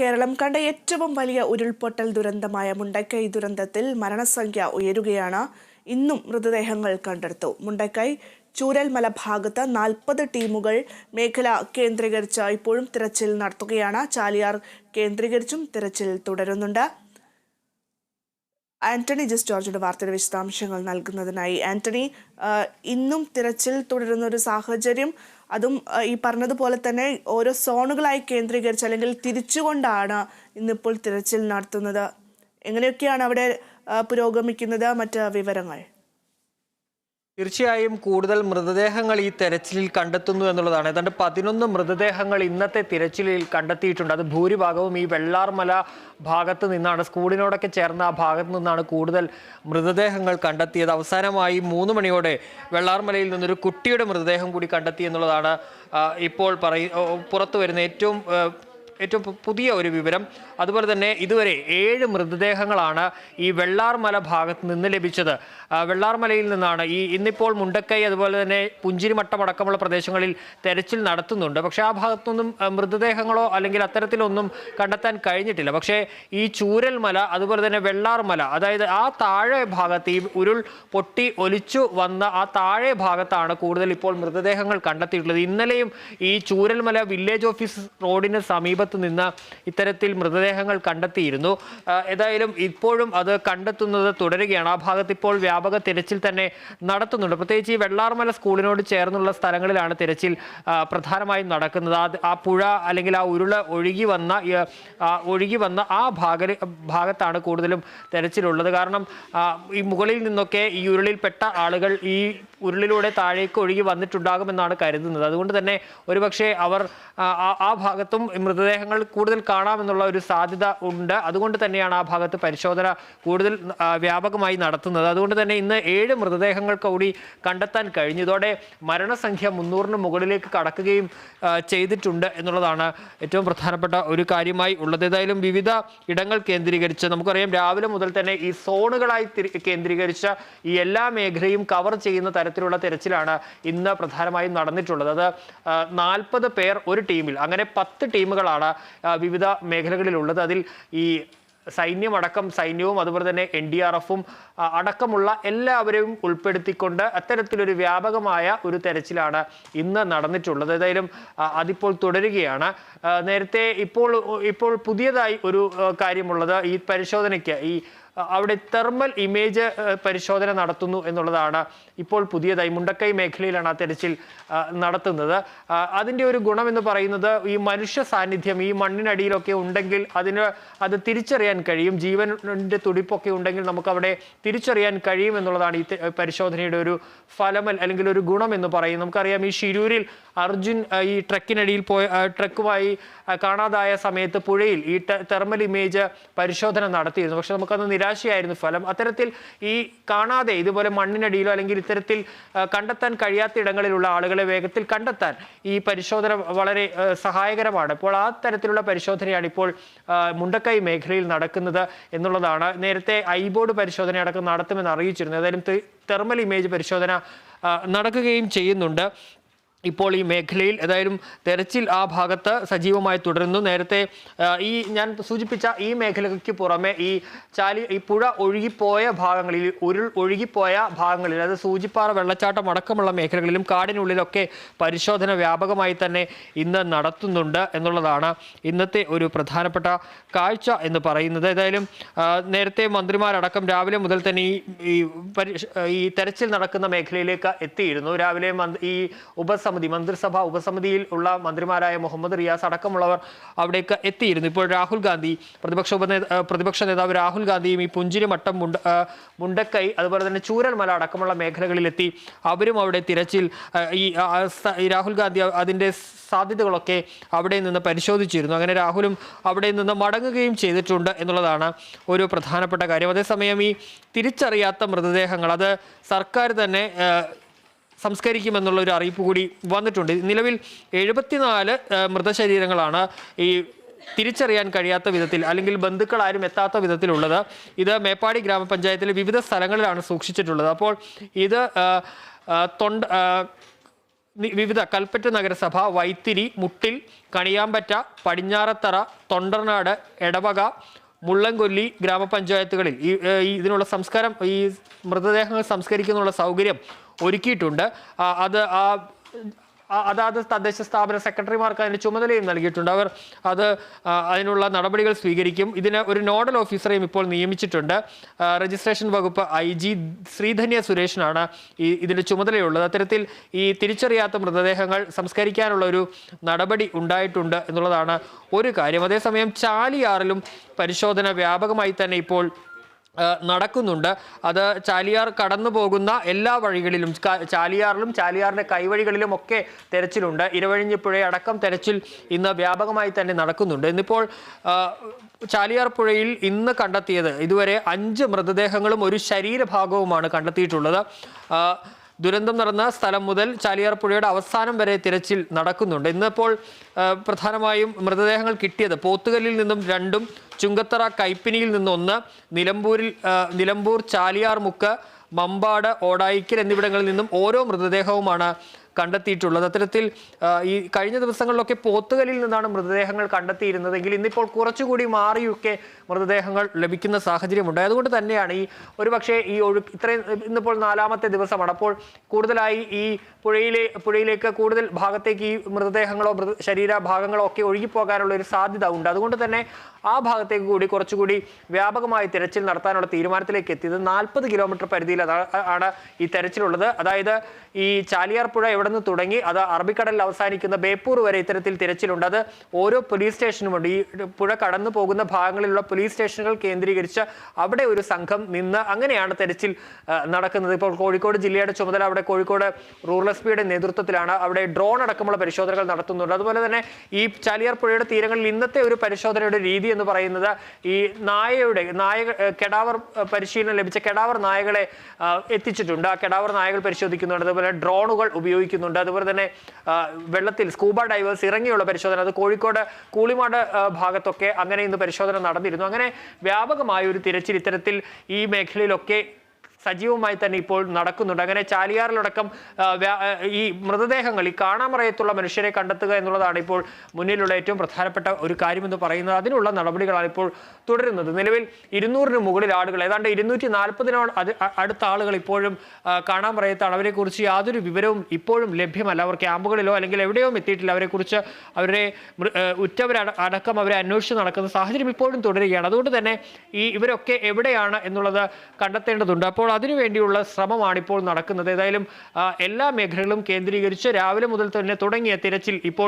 കേരളം കണ്ട ഏറ്റവും വലിയ ഉരുൾപൊട്ടൽ ദുരന്തമായ മുണ്ടക്കൈ ദുരന്തത്തിൽ മരണസംഖ്യ ഉയരുകയാണ്. ഇന്നും മൃതദേഹങ്ങൾ കണ്ടെടുത്തു. മുണ്ടക്കൈ ചൂരൽമല ഭാഗത്ത് നാൽപ്പത് ടീമുകൾ മേഖല കേന്ദ്രീകരിച്ച് ഇപ്പോഴും തിരച്ചിൽ നടത്തുകയാണ്. ചാലിയാർ കേന്ദ്രീകരിച്ചും തിരച്ചിൽ തുടരുന്നുണ്ട്. ആന്റണി ജസ് ജോർജിന്റെ വാർത്തയുടെ വിശദാംശങ്ങൾ നൽകുന്നതിനായി. ആന്റണി ഇന്നും തിരച്ചിൽ തുടരുന്ന ഒരു സാഹചര്യം അതും ഈ പറഞ്ഞതുപോലെ തന്നെ ഓരോ സോണുകളായി കേന്ദ്രീകരിച്ച് അല്ലെങ്കിൽ തിരിച്ചുകൊണ്ടാണ് ഇന്നിപ്പോൾ തിരച്ചിൽ നടത്തുന്നത്. എങ്ങനെയൊക്കെയാണ് അവിടെ പുരോഗമിക്കുന്നത്? മറ്റ് വിവരങ്ങൾ. തീർച്ചയായും കൂടുതൽ മൃതദേഹങ്ങൾ ഈ തെരച്ചിലിൽ കണ്ടെത്തുന്നു എന്നുള്ളതാണ്. ഏതാണ്ട് പതിനൊന്ന് മൃതദേഹങ്ങൾ ഇന്നത്തെ തിരച്ചിലിൽ കണ്ടെത്തിയിട്ടുണ്ട്. അത് ഭൂരിഭാഗവും ഈ വെള്ളാർമല ഭാഗത്ത് നിന്നാണ് സ്കൂളിനോടൊക്കെ ചേർന്ന ആ ഭാഗത്ത് നിന്നാണ് കൂടുതൽ മൃതദേഹങ്ങൾ കണ്ടെത്തിയത്. അവസാനമായി മൂന്ന് മണിയോടെ വെള്ളാർമലയിൽ നിന്നൊരു കുട്ടിയുടെ മൃതദേഹം കൂടി കണ്ടെത്തി എന്നുള്ളതാണ് ഇപ്പോൾ പറയ പുറത്തു വരുന്ന ഏറ്റവും ഏറ്റവും പുതിയ ഒരു വിവരം. അതുപോലെ തന്നെ ഇതുവരെ ഏഴ് മൃതദേഹങ്ങളാണ് ഈ വെള്ളാർമല ഭാഗത്ത് നിന്ന് ലഭിച്ചത്. വെള്ളാർമലയിൽ നിന്നാണ് ഈ ഇന്നിപ്പോൾ മുണ്ടക്കൈ അതുപോലെ തന്നെ പുഞ്ചിരിമട്ടം അടക്കമുള്ള പ്രദേശങ്ങളിൽ തെരച്ചിൽ നടത്തുന്നുണ്ട്. പക്ഷേ ആ ഭാഗത്തൊന്നും ആ, മൃതദേഹങ്ങളോ അല്ലെങ്കിൽ അത്തരത്തിലൊന്നും കണ്ടെത്താൻ കഴിഞ്ഞിട്ടില്ല. പക്ഷേ ഈ ചൂരൽമല അതുപോലെ തന്നെ വെള്ളാർമല അതായത് ആ താഴെ ഭാഗത്ത് ഈ ഉരുൾ പൊട്ടി ഒലിച്ചു വന്ന ആ താഴെ ഭാഗത്താണ് കൂടുതൽ ഇപ്പോൾ മൃതദേഹങ്ങൾ കണ്ടെത്തിയിട്ടുള്ളത്. ഇന്നലെയും ഈ ചൂരൽമല വില്ലേജ് ഓഫീസ് റോഡിന് സമീപത്ത് നിന്ന് ഇത്തരത്തിൽ മൃതദേഹങ്ങൾ കണ്ടെത്തിയിരുന്നു. ആ, ഏതായാലും ഇപ്പോഴും അത് കണ്ടെത്തുന്നത് തുടരുകയാണ്. ആ ഭാഗത്ത് ഇപ്പോൾ വ്യാപക തിരച്ചിൽ തന്നെ നടത്തുന്നുണ്ട്. പ്രത്യേകിച്ച് ഈ വെള്ളാർമല സ്കൂളിനോട് ചേർന്നുള്ള സ്ഥലങ്ങളിലാണ് തിരച്ചിൽ ആ, പ്രധാനമായും നടക്കുന്നത്. അത് ആ പുഴ അല്ലെങ്കിൽ ആ ഉരുള ഒഴുകി വന്ന ഒഴുകി വന്ന ആ ഭാഗ ഭാഗത്താണ് കൂടുതലും തിരച്ചിലുള്ളത്. കാരണം ഈ മുകളിൽ നിന്നൊക്കെ ഈ ഉരുളിൽപ്പെട്ട ആളുകൾ ഈ ഉരുളിലൂടെ താഴേക്ക് ഒഴുകി വന്നിട്ടുണ്ടാകുമെന്നാണ് കരുതുന്നത്. അതുകൊണ്ട് തന്നെ ഒരുപക്ഷെ അവർ ആ, ഭാഗത്തും മൃതദേഹങ്ങൾ കൂടുതൽ കാണാമെന്നുള്ള ഒരു സാധ്യത ഉണ്ട്. അതുകൊണ്ട് തന്നെയാണ് ആ ഭാഗത്ത് പരിശോധന കൂടുതൽ വ്യാപകമായി നടത്തുന്നത്. അതുകൊണ്ട് തന്നെ ഇന്ന് ഏഴ് മൃതദേഹങ്ങൾ കൂടി കണ്ടെത്താൻ കഴിഞ്ഞു. ഇതോടെ മരണസംഖ്യ മുന്നൂറിന് മുകളിലേക്ക് കടക്കുകയും ചെയ്തിട്ടുണ്ട് എന്നുള്ളതാണ് ഏറ്റവും പ്രധാനപ്പെട്ട ഒരു കാര്യമായി ഉള്ളത്. ഏതായാലും വിവിധ ഇടങ്ങൾ കേന്ദ്രീകരിച്ച് നമുക്കറിയാം രാവിലെ മുതൽ തന്നെ ഈ സോണുകളായി കേന്ദ്രീകരിച്ച ഈ എല്ലാ മേഖലയും കവർ ചെയ്യുന്ന തരത്തിലുള്ള തെരച്ചിലാണ് ഇന്ന് പ്രധാനമായും നടന്നിട്ടുള്ളത്. അത് നാൽപ്പത് പേർ ഒരു ടീമിൽ അങ്ങനെ പത്ത് ടീമുകളാണ് വിവിധ മേഖലകളിലുള്ളത്. അതിൽ ഈ സൈന്യമടക്കം സൈന്യവും അതുപോലെ തന്നെ എൻ ഡി ആർ എഫും അടക്കമുള്ള എല്ലാവരെയും ഉൾപ്പെടുത്തിക്കൊണ്ട് അത്തരത്തിലൊരു വ്യാപകമായ ഒരു തെരച്ചിലാണ് ഇന്ന് നടന്നിട്ടുള്ളത്. ഏതായാലും അതിപ്പോൾ തുടരുകയാണ്. നേരത്തെ ഇപ്പോൾ ഇപ്പോൾ പുതിയതായി ഒരു കാര്യമുള്ളത് ഈ പരിശോധനയ്ക്ക് ഈ അവിടെ തെർമൽ ഇമേജ് പരിശോധന നടത്തുന്നു എന്നുള്ളതാണ് ഇപ്പോൾ പുതിയതായി മുണ്ടക്കൈ മേഖലയിലാണ് ആ തെരച്ചിൽ നടത്തുന്നത്. അതിന്റെ ഒരു ഗുണം എന്ന് പറയുന്നത് ഈ മനുഷ്യ സാന്നിധ്യം ഈ മണ്ണിനടിയിലൊക്കെ ഉണ്ടെങ്കിൽ അതിന് അത് തിരിച്ചറിയാൻ കഴിയും. ജീവന്റെ തുടിപ്പൊക്കെ ഉണ്ടെങ്കിൽ നമുക്ക് അവിടെ തിരിച്ചറിയാൻ കഴിയും എന്നുള്ളതാണ് ഈ പരിശോധനയുടെ ഒരു ഫലമൽ അല്ലെങ്കിൽ ഒരു ഗുണം എന്ന് പറയും നമുക്കറിയാം ഈ ഷിരൂരിൽ അർജുൻ ഈ ട്രക്കിനടിയിൽ പോയ ട്രക്കുമായി കാണാതായ സമയത്ത് പുഴയിൽ ഈ തെർമൽ ഇമേജ് പരിശോധന നടത്തിയിരുന്നു. പക്ഷെ നമുക്കന്ന് നിരാശയായിരുന്നു ഫലം. അത്തരത്തിൽ ഈ കാണാതെ ഇതുപോലെ മണ്ണിനടിയിലോ അല്ലെങ്കിൽ ഇത്തരത്തിൽ കണ്ടെത്താൻ കഴിയാത്ത ഇടങ്ങളിലുള്ള ആളുകളെ വേഗത്തിൽ കണ്ടെത്താൻ ഈ പരിശോധന വളരെ സഹായകരമാണ്. അപ്പോൾ ആ തരത്തിലുള്ള പരിശോധനയാണ് ഇപ്പോൾ മുണ്ടക്കൈ മേഖലയിൽ നടക്കുന്നത് എന്നുള്ളതാണ് നേരത്തെ ഐബോർഡ് പരിശോധന അടക്കം നടത്തുമെന്ന് അറിയിച്ചിരുന്നു ഏതായാലും തെർമൽ ഇമേജ് പരിശോധന നടക്കുകയും ചെയ്യുന്നുണ്ട്. ഇപ്പോൾ ഈ മേഖലയിൽ ഏതായാലും തെരച്ചിൽ ആ ഭാഗത്ത് സജീവമായി തുടരുന്നു. നേരത്തെ ഈ ഞാൻ സൂചിപ്പിച്ച ഈ മേഖലയ്ക്ക് പുറമെ ഈ ചാലി ഈ പുഴ ഒഴുകിപ്പോയ ഭാഗങ്ങളിൽ ഉരുൾ ഒഴുകിപ്പോയ ഭാഗങ്ങളിൽ അതായത് സൂചിപ്പാറ വെള്ളച്ചാട്ടം അടക്കമുള്ള മേഖലകളിലും കാടിനുള്ളിലൊക്കെ പരിശോധന വ്യാപകമായി തന്നെ ഇന്ന് നടത്തുന്നുണ്ട് എന്നുള്ളതാണ് ഇന്നത്തെ ഒരു പ്രധാനപ്പെട്ട കാഴ്ച എന്ന് പറയുന്നത്. ഏതായാലും നേരത്തെ മന്ത്രിമാരടക്കം രാവിലെ മുതൽ തന്നെ ഈ ഈ തെരച്ചിൽ നടക്കുന്ന മേഖലയിലേക്ക് എത്തിയിരുന്നു. രാവിലെ ഈ ഈ ഉപസമിതി മന്ത്രിസഭ ഉപസമിതിയിൽ ഉള്ള മന്ത്രിമാരായ മുഹമ്മദ് റിയാസ് അടക്കമുള്ളവർ അവിടേക്ക് എത്തിയിരുന്നു. ഇപ്പോൾ രാഹുൽ ഗാന്ധി പ്രതിപക്ഷ പ്രതിപക്ഷ നേതാവ് രാഹുൽ ഗാന്ധിയും ഈ പുഞ്ചിരിമട്ടം മുണ്ട മുണ്ടക്കൈ അതുപോലെ തന്നെ ചൂരൽമല അടക്കമുള്ള മേഖലകളിലെത്തി. അവരും അവിടെ തിരച്ചിൽ ഈ രാഹുൽ ഗാന്ധി അതിന്റെ സാധ്യതകളൊക്കെ അവിടെ നിന്ന് പരിശോധിച്ചിരുന്നു. അങ്ങനെ രാഹുലും അവിടെ നിന്ന് മടങ്ങുകയും ചെയ്തിട്ടുണ്ട് എന്നുള്ളതാണ് ഒരു പ്രധാനപ്പെട്ട കാര്യം. അതേസമയം ഈ തിരിച്ചറിയാത്ത മൃതദേഹങ്ങൾ അത് സർക്കാർ തന്നെ സംസ്കരിക്കുമെന്നുള്ള ഒരു അറിയിപ്പ് കൂടി വന്നിട്ടുണ്ട്. നിലവിൽ എഴുപത്തിനാല് മൃതശരീരങ്ങളാണ് ഈ തിരിച്ചറിയാൻ കഴിയാത്ത വിധത്തിൽ അല്ലെങ്കിൽ ബന്ധുക്കൾ ആരും എത്താത്ത വിധത്തിലുള്ളത്. ഇത് മേപ്പാടി ഗ്രാമപഞ്ചായത്തിലെ വിവിധ സ്ഥലങ്ങളിലാണ് സൂക്ഷിച്ചിട്ടുള്ളത്. അപ്പോൾ ഇത് തൊണ്ട വിവിധ കൽപ്പറ്റ നഗരസഭ വൈത്തിരി മുട്ടിൽ കണിയാമ്പറ്റ പടിഞ്ഞാറത്തറ തൊണ്ടർനാട് എടവക മുള്ളംകൊല്ലി ഗ്രാമപഞ്ചായത്തുകളിൽ ഈ ഇതിനുള്ള സംസ്കാരം ഈ മൃതദേഹങ്ങൾ സംസ്കരിക്കുന്നുള്ള സൗകര്യം ഒരുക്കിയിട്ടുണ്ട്. അത് ആ അതാത് തദ്ദേശ സ്ഥാപന സെക്രട്ടറിമാർക്ക് അതിന് ചുമതലയും നൽകിയിട്ടുണ്ട്. അവർ അത് അതിനുള്ള നടപടികൾ സ്വീകരിക്കും. ഇതിന് ഒരു നോഡൽ ഓഫീസറെയും ഇപ്പോൾ നിയമിച്ചിട്ടുണ്ട്. രജിസ്ട്രേഷൻ വകുപ്പ് ഐ ജി ശ്രീധന്യ സുരേഷിനാണ് ഈ ഇതിന് ചുമതലയുള്ളത്. അത്തരത്തിൽ ഈ തിരിച്ചറിയാത്ത മൃതദേഹങ്ങൾ സംസ്കരിക്കാനുള്ള ഒരു നടപടി ഉണ്ടായിട്ടുണ്ട് എന്നുള്ളതാണ് ഒരു കാര്യം. അതേസമയം ചാലിയാറിലും പരിശോധന വ്യാപകമായി തന്നെ ഇപ്പോൾ നടക്കുന്നുണ്ട്. അത് ചാലിയാർ കടന്നു പോകുന്ന എല്ലാ വഴികളിലും ചാലിയാറിലും ചാലിയാറിന്റെ കൈവഴികളിലും ഒക്കെ തെരച്ചിലുണ്ട്. ഇരവഴിഞ്ഞിപ്പുഴ അടക്കം തെരച്ചിൽ ഇന്ന് വ്യാപകമായി തന്നെ നടക്കുന്നുണ്ട്. ഇന്നിപ്പോൾ ചാലിയാർ പുഴയിൽ ഇന്ന് കണ്ടെത്തിയത് ഇതുവരെ അഞ്ച് മൃതദേഹങ്ങളും ഒരു ശരീരഭാഗവുമാണ് കണ്ടെത്തിയിട്ടുള്ളത്. ദുരന്തം നടന്ന സ്ഥലം മുതൽ ചാലിയാർ പുഴയുടെ അവസാനം വരെ തിരച്ചിൽ നടക്കുന്നുണ്ട്. ഇന്നിപ്പോൾ പ്രധാനമായും മൃതദേഹങ്ങൾ കിട്ടിയത് പോത്തുകല്ലിൽ നിന്നും രണ്ടും ചുങ്കത്തറ കൈപ്പിനിയിൽ നിന്നൊന്ന് നിലമ്പൂരിൽ നിലമ്പൂർ ചാലിയാർ മുക്ക് മമ്പാട് ഓടായിക്കൽ എന്നിവിടങ്ങളിൽ നിന്നും ഓരോ മൃതദേഹവുമാണ് കണ്ടെത്തിയിട്ടുള്ളത്. അത്തരത്തിൽ ഈ കഴിഞ്ഞ ദിവസങ്ങളിലൊക്കെ പോത്തുകലിൽ നിന്നാണ് മൃതദേഹങ്ങൾ കണ്ടെത്തിയിരുന്നതെങ്കിൽ ഇന്നിപ്പോൾ കുറച്ചുകൂടി മാറിയൊക്കെ മൃതദേഹങ്ങൾ ലഭിക്കുന്ന സാഹചര്യമുണ്ട്. അതുകൊണ്ട് തന്നെയാണ് ഈ ഒരുപക്ഷെ ഈ ഒഴു ഇത്രയും ഇന്നിപ്പോൾ നാലാമത്തെ ദിവസമാണ്. അപ്പോൾ കൂടുതലായി ഈ പുഴയിലെ പുഴയിലേക്ക് കൂടുതൽ ഭാഗത്തേക്ക് ഈ മൃതദേഹങ്ങളോ മൃത ശരീര ഭാഗങ്ങളോ ഒക്കെ ഒഴുകിപ്പോകാനുള്ള ഒരു സാധ്യത ഉണ്ട്. അതുകൊണ്ട് തന്നെ ആ ഭാഗത്തേക്ക് കൂടി കുറച്ചുകൂടി വ്യാപകമായി തിരച്ചിൽ നടത്താനുള്ള തീരുമാനത്തിലേക്ക് എത്തിയത്. നാൽപ്പത് കിലോമീറ്റർ പരിധിയിൽ ആണ് ഈ തെരച്ചിലുള്ളത്. അതായത് ഈ ചാലിയാർ പുഴ എവിടെ നിന്ന് തുടങ്ങി അത് അറബിക്കടലിൽ അവസാനിക്കുന്ന ബേപ്പൂർ വരെ ഇത്തരത്തിൽ തിരച്ചിലുണ്ട്. അത് ഓരോ പോലീസ് സ്റ്റേഷനുമുണ്ട് ഈ പുഴ കടന്നു പോകുന്ന ഭാഗങ്ങളിലുള്ള പോലീസ് സ്റ്റേഷനുകൾ കേന്ദ്രീകരിച്ച് അവിടെ ഒരു സംഘം നിന്ന് അങ്ങനെയാണ് തെരച്ചിൽ നടക്കുന്നത്. ഇപ്പോൾ കോഴിക്കോട് ജില്ലയുടെ ചുമതല അവിടെ കോഴിക്കോട് റൂറൽ എസ് പിയുടെ നേതൃത്വത്തിലാണ്. അവിടെ ഡ്രോൺ അടക്കമുള്ള പരിശോധനകൾ നടത്തുന്നുണ്ട്. അതുപോലെ തന്നെ ഈ ചാലിയാർ പുഴയുടെ തീരങ്ങളിൽ ഇന്നത്തെ ഒരു പരിശോധനയുടെ രീതി എന്ന് പറയുന്നത് ഈ നായയുടെ നായ കെടാവർ പരിശീലനം ലഭിച്ച കെടാവർ നായകളെ എത്തിച്ചിട്ടുണ്ട്. ആ കെടാവർ നായകൾ പരിശോധിക്കുന്നുണ്ട്. അതുപോലെ ഡ്രോണുകൾ ഉപയോഗിക്കുന്നുണ്ട്. അതുപോലെ തന്നെ വെള്ളത്തിൽ സ്കൂബ ഡൈവേഴ്സ് ഇറങ്ങിയുള്ള പരിശോധന. അത് കോഴിക്കോട് കൂളിമാട് ഭാഗത്തൊക്കെ അങ്ങനെ ഇന്ന് പരിശോധന നടന്നിരുന്നു. അങ്ങനെ വ്യാപകമായ ഒരു തിരച്ചിൽ ഇത്തരത്തിൽ ഈ മേഖലയിലൊക്കെ സജീവമായി തന്നെ ഇപ്പോൾ നടക്കുന്നുണ്ട്. അങ്ങനെ ചാലിയാറിലടക്കം ഈ മൃതദേഹങ്ങൾ ഈ കാണാമറയത്തുള്ള മനുഷ്യരെ കണ്ടെത്തുക എന്നുള്ളതാണ് ഇപ്പോൾ മുന്നിലുള്ള ഏറ്റവും പ്രധാനപ്പെട്ട ഒരു കാര്യമെന്ന് പറയുന്നത്. അതിനുള്ള നടപടികളാണ് ഇപ്പോൾ തുടരുന്നത്. നിലവിൽ ഇരുന്നൂറിന് മുകളിൽ ആളുകൾ ഏതാണ്ട് ഇരുന്നൂറ്റി നാൽപ്പതിനോട് അടുത്ത ആളുകൾ ഇപ്പോഴും കാണാമറയത്താണ്. അവരെക്കുറിച്ച് യാതൊരു വിവരവും ഇപ്പോഴും ലഭ്യമല്ല. അവർ ക്യാമ്പുകളിലോ അല്ലെങ്കിൽ എവിടെയോ എത്തിയിട്ടില്ല. അവരെക്കുറിച്ച് അവരെ ഉറ്റവർ അടക്കം അവരെ അന്വേഷിച്ച് നടക്കുന്ന സാഹചര്യം ഇപ്പോഴും തുടരുകയാണ്. അതുകൊണ്ട് തന്നെ ഈ ഇവരൊക്കെ എവിടെയാണ് എന്നുള്ളത് കണ്ടെത്തേണ്ടതുണ്ട്. അപ്പോൾ അതിനുവേണ്ടിയുള്ള ശ്രമമാണ് ഇപ്പോൾ നടക്കുന്നത്. ഏതായാലും എല്ലാ മേഖലകളും കേന്ദ്രീകരിച്ച് രാവിലെ മുതൽ തന്നെ തുടങ്ങിയ തിരച്ചിൽ ഇപ്പോൾ